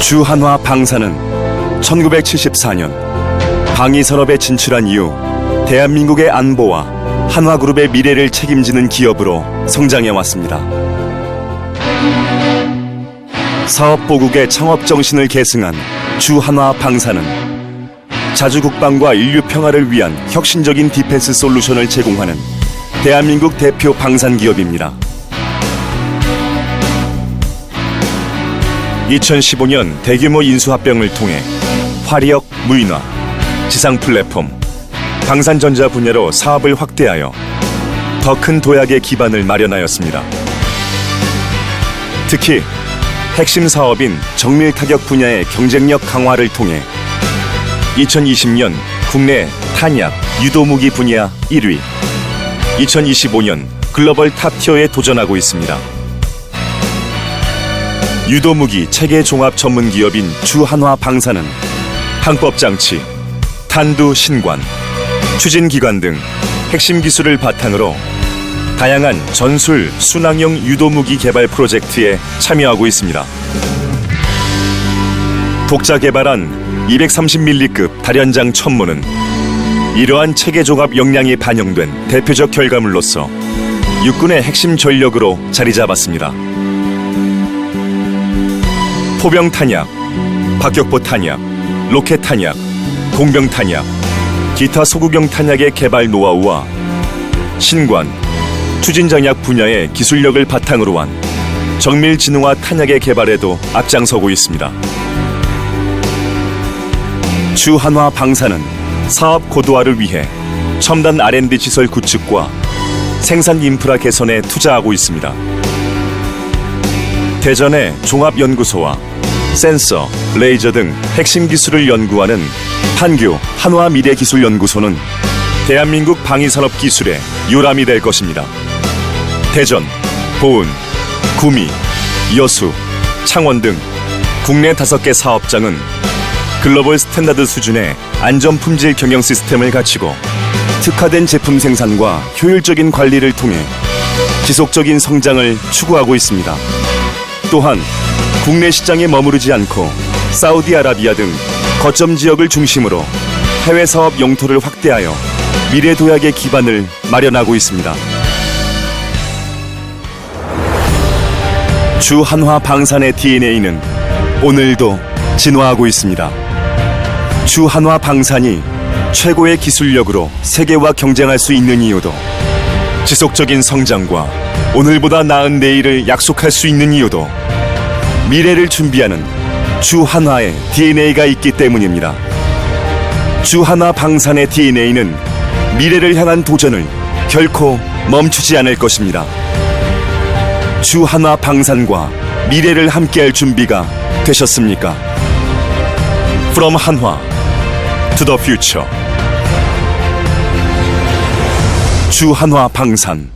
주한화 방사는 1974년 방위 산업에 진출한 이후 대한민국의 안보와 한화그룹의 미래를 책임지는 기업으로 성장해 왔습니다. 사업보국의 창업 정신을 계승한 주한화 방사는 자주 국방과 인류 평화를 위한 혁신적인 디펜스 솔루션을 제공하는 대한민국 대표 방산 기업입니다. 2015년 대규모 인수합병을 통해 화력, 무인화, 지상 플랫폼, 방산전자 분야로 사업을 확대하여 더 큰 도약의 기반을 마련하였습니다. 특히 핵심 사업인 정밀 타격 분야의 경쟁력 강화를 통해 2020년 국내 탄약, 유도무기 분야 1위, 2025년 글로벌 탑티어에 도전하고 있습니다. 유도무기 체계 종합 전문 기업인 주한화 방사는 항법 장치, 탄두 신관, 추진 기관 등 핵심 기술을 바탕으로 다양한 전술 순항용 유도무기 개발 프로젝트에 참여하고 있습니다. 독자 개발한 230mm급 다련장 천문은 이러한 체계 종합 역량이 반영된 대표적 결과물로서 육군의 핵심 전력으로 자리 잡았습니다. 포병 탄약, 박격포 탄약, 로켓 탄약, 공병 탄약, 기타 소구경 탄약의 개발 노하우와 신관, 추진 장약 분야의 기술력을 바탕으로 한 정밀 진화와 탄약의 개발에도 앞장서고 있습니다. 주한화 방사는 사업 고도화를 위해 첨단 R&D 시설 구축과 생산 인프라 개선에 투자하고 있습니다. 대전의 종합연구소와 센서, 레이저 등 핵심 기술을 연구하는 판교 한화미래기술연구소는 대한민국 방위산업 기술의 요람이 될 것입니다. 대전, 보은, 구미, 여수, 창원 등 국내 다섯 개 사업장은 글로벌 스탠다드 수준의 안전 품질 경영 시스템을 갖추고 특화된 제품 생산과 효율적인 관리를 통해 지속적인 성장을 추구하고 있습니다. 또한 국내 시장에 머무르지 않고 사우디아라비아 등 거점 지역을 중심으로 해외 사업 영토를 확대하여 미래 도약의 기반을 마련하고 있습니다. 주 한화 방산의 DNA는 오늘도 진화하고 있습니다. 주 한화 방산이 최고의 기술력으로 세계와 경쟁할 수 있는 이유도 지속적인 성장과 오늘보다 나은 내일을 약속할 수 있는 이유도 미래를 준비하는 주한화의 DNA가 있기 때문입니다. 주한화 방산의 DNA는 미래를 향한 도전을 결코 멈추지 않을 것입니다. 주한화 방산과 미래를 함께할 준비가 되셨습니까? From 한화 to the future. 주한화 방산